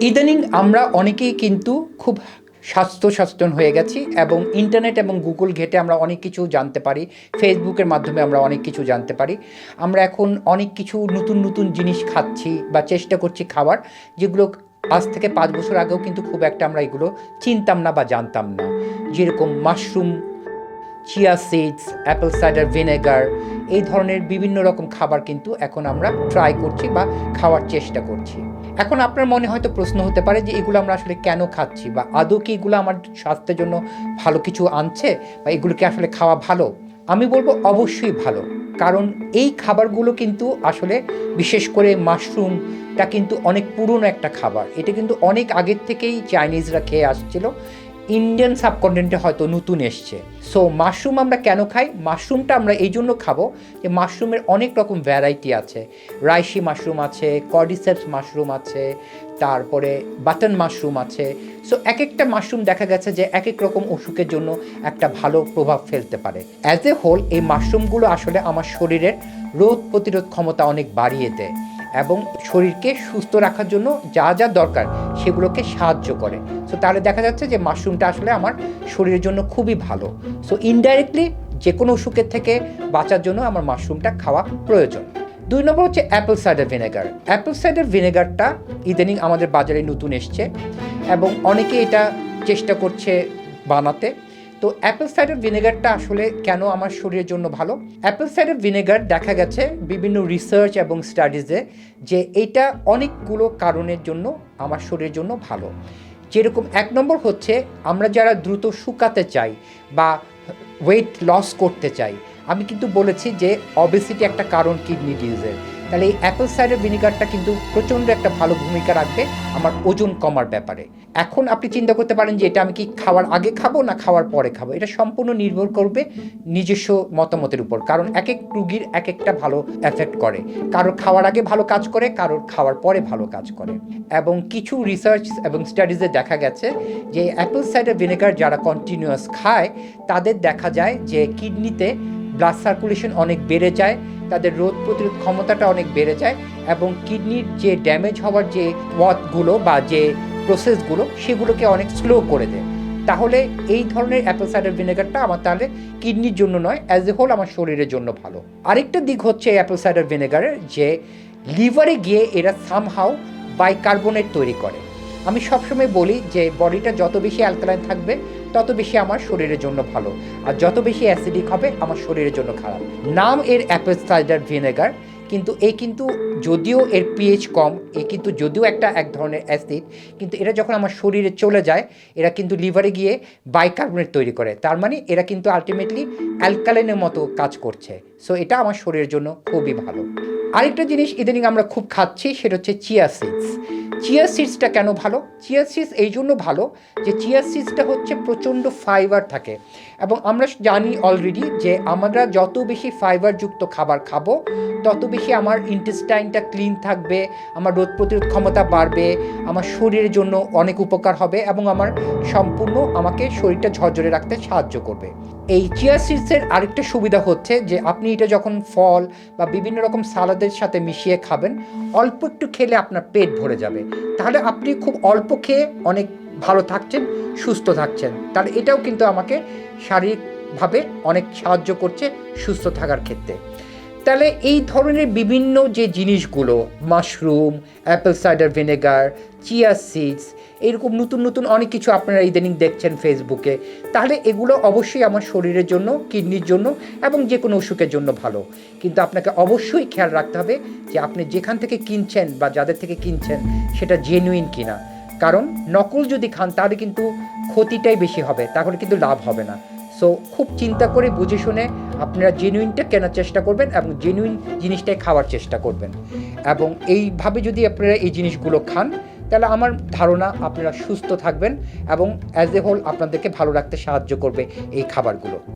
ইদানিং আমরা অনেকেই কিন্তু খুব স্বাস্থ্য সচেতন হয়ে গেছি এবং ইন্টারনেট এবং গুগল ঘেটে আমরা অনেক কিছু জানতে পারি, ফেসবুকের মাধ্যমে আমরা অনেক কিছু জানতে পারি। আমরা এখন অনেক কিছু নতুন নতুন জিনিস খাচ্ছি বা চেষ্টা করছি খাবার যেগুলো আজ থেকে পাঁচ বছর আগেও কিন্তু খুব একটা আমরা এগুলো চিনতাম না বা জানতাম না। যেরকম mushroom chia seeds apple cider vinegar এই ধরনের বিভিন্ন রকম খাবার কিন্তু এখন আমরা ট্রাই করছি বা খাওয়ার চেষ্টা করছি। এখন আপনার মনে হয়তো প্রশ্ন হতে পারে যে এগুলো আমরা আসলে কেন খাচ্ছি বা আদৌ কি এগুলো আমার স্বাস্থ্যের জন্য ভালো কিছু আনছে বা এগুলোকে আসলে খাওয়া ভালো? আমি বলব অবশ্যই ভালো। কারণ এই খাবারগুলো কিন্তু আসলে বিশেষ করে মাশরুমটা কিন্তু অনেক পুরনো একটা খাবার। এটা কিন্তু অনেক আগের থেকেই চাইনিজরা খেয়ে আসছিল। ইন্ডিয়ান সাবকন্টিনেন্টে হয়তো নতুন এসছে। সো মাশরুম আমরা কেন খাই? মাশরুমটা আমরা এই জন্য খাব যে মাশরুমের অনেক রকম ভ্যারাইটি আছে। রাইসি মাশরুম আছে কর্ডিসেপস মাশরুম আছে, তারপরে বাটন মাশরুম আছে। সো এক একটা মাশরুম দেখা গেছে যে এক এক রকম অসুখের জন্য একটা ভালো প্রভাব ফেলতে পারে। অ্যাজ এ হোল এই মাশরুমগুলো আসলে আমার শরীরের রোগ প্রতিরোধ ক্ষমতা অনেক বাড়িয়ে দেয়। এবং শরীরকে সুস্থ রাখার জন্য যা যা দরকার সেগুলোকে সাহায্য করে। সো তাহলে দেখা যাচ্ছে যে মাশরুমটা আসলে আমার শরীরের জন্য খুবই ভালো। সো ইনডাইরেক্টলি যে কোনো অসুখের থেকে বাঁচার জন্য আমার মাশরুমটা খাওয়া প্রয়োজন। দুই নম্বর হচ্ছে apple cider vinegar apple cider ভিনেগারটা ইদানিং আমাদের বাজারে নতুন এসছে এবং অনেকে এটা চেষ্টা করছে বানাতে। তো অ্যাপেল সাইডার ভিনেগারটা আসলে কেন আমার শরীরের জন্য ভালো? অ্যাপেল সাইডার ভিনেগার দেখা গেছে বিভিন্ন রিসার্চ এবং স্টাডিজে যে এটা অনেকগুলো কারণের জন্য আমার শরীরের জন্য ভালো। যেরকম এক নম্বর হচ্ছে আমরা যারা দ্রুত শুকাতে চাই বা ওয়েট লস করতে চাই, আমি কিন্তু বলেছি যে অবেসিটি একটা কারণ কিডনি ডিজিজের তাহলে এই অ্যাপেল সাইডার ভিনিগারটা কিন্তু প্রচণ্ড একটা ভালো ভূমিকা রাখবে আমার ওজন কমার ব্যাপারে। এখন আপনি চিন্তা করতে পারেন যে এটা আমি কি খাওয়ার আগে খাব না খাওয়ার পরে খাব? এটা সম্পূর্ণ নির্ভর করবে নিজস্ব মতামতের উপর, কারণ এক এক রুগীর এক একটা ভালো এফেক্ট করে। কারোর খাওয়ার আগে ভালো কাজ করে, কারোর খাওয়ার পরে ভালো কাজ করে। এবং কিছু রিসার্চ এবং স্টাডিজে দেখা গেছে যে অ্যাপেল সাইডার ভিনেগার যারা কন্টিনিউয়াস খায়, তাদের দেখা যায় যে কিডনিতে ব্লাড সার্কুলেশন অনেক বেড়ে যায়, তাদের রোগ প্রতিরোধ ক্ষমতাটা অনেক বেড়ে যায় এবং কিডনির যে ড্যামেজ হওয়ার যে ওয়াতগুলো বা যে প্রসেসগুলো সেগুলোকে অনেক স্লো করে দেয়। তাহলে এই ধরনের অ্যাপেল সাইডার ভিনেগারটা আমার তাহলে কিডনির জন্য নয় অ্যাজ এ হোল আমার শরীরের জন্য ভালো। আরেকটা দিক হচ্ছে অ্যাপেল সাইডার ভিনেগারের যে লিভারে গিয়ে এরা সামহাও বাইকার্বনেট তৈরি করে। আমি সবসময় বলি যে বডিটা যত বেশি অ্যালকালাইন থাকবে, তত বেশি আমার শরীরের জন্য ভালো। আর যত বেশি অ্যাসিডিক হবে, আমার শরীরের জন্য খারাপ। নাম এর অ্যাপেল সাইডার ভিনেগার কিন্তু এই কিন্তু যদিও এর পিএইচ কম, এ কিন্তু যদিও একটা এক ধরনের অ্যাসিড কিন্তু এরা যখন আমার শরীরে চলে যায়, এরা কিন্তু লিভারে গিয়ে বাইকার্বনেট তৈরি করে। তার মানে এরা কিন্তু আলটিমেটলি অ্যালকালাইনের মতো কাজ করছে। সো এটা আমার শরীরের জন্য খুবই ভালো। আরেকটা জিনিস ইদানিং আমরা খুব খাচ্ছি, সেটা হচ্ছে চিয়া সিডস। চিয়া সিডসটা কেন ভালো? চিয়া সিডস এই জন্য ভালো যে চিয়া সিডসটা হচ্ছে প্রচণ্ড ফাইবার থাকে। এবং আমরা জানি অলরেডি যে আমরা যত বেশি ফাইবারযুক্ত খাবার খাব তত বেশি আমার ইন্টেস্টাইনটা ক্লিন থাকবে, আমার রোগ প্রতিরোধ ক্ষমতা বাড়বে, আমার শরীরের জন্য অনেক উপকার হবে এবং আমার সম্পূর্ণ আমাকে শরীরটা ঝরঝরে রাখতে সাহায্য করবে। এই চিয়া সিডসের আরেকটা সুবিধা হচ্ছে যে, আপনি এটা যখন ফল বা বিভিন্ন রকম সালাদের সাথে মিশিয়ে খাবেন, অল্প একটু খেলে আপনার পেট ভরে যাবে। তাহলে আপনি খুব অল্প খেয়ে অনেক ভালো থাকছেন, সুস্থ থাকছেন। তাহলে এটাও কিন্তু আমাকে শারীরিকভাবে অনেক সাহায্য করছে সুস্থ থাকার ক্ষেত্রে। তাহলে এই ধরনের বিভিন্ন যে জিনিসগুলো, mushroom apple cider vinegar chia seeds এরকম নতুন নতুন অনেক কিছু আপনারা ইদানিং দেখছেন ফেসবুকে তাহলে এগুলো অবশ্যই আমার শরীরের জন্য, কিডনির জন্য এবং যে কোনো অসুখের জন্য ভালো। কিন্তু আপনাকে অবশ্যই খেয়াল রাখতে হবে যে আপনি যেখান থেকে কিনছেন বা যাদের থেকে কিনছেন, সেটা জেনুইন কিনা। কারণ নকল যদি খান, তাহলে কিন্তু ক্ষতিটাই বেশি হবে, তাহলে কিন্তু লাভ হবে না। সো খুব চিন্তা করে বুঝে শুনে আপনারা জেনুইনটা কেনার চেষ্টা করবেন এবং জেনুইন জিনিসটাই খাওয়ার চেষ্টা করবেন। এবং এইভাবে যদি আপনারা এই জিনিসগুলো খান, তাহলে আমার ধারণা আপনারা সুস্থ থাকবেন এবং অ্যাজ এ হোল আপনাদেরকে ভালো রাখতে সাহায্য করবে এই খাবারগুলো।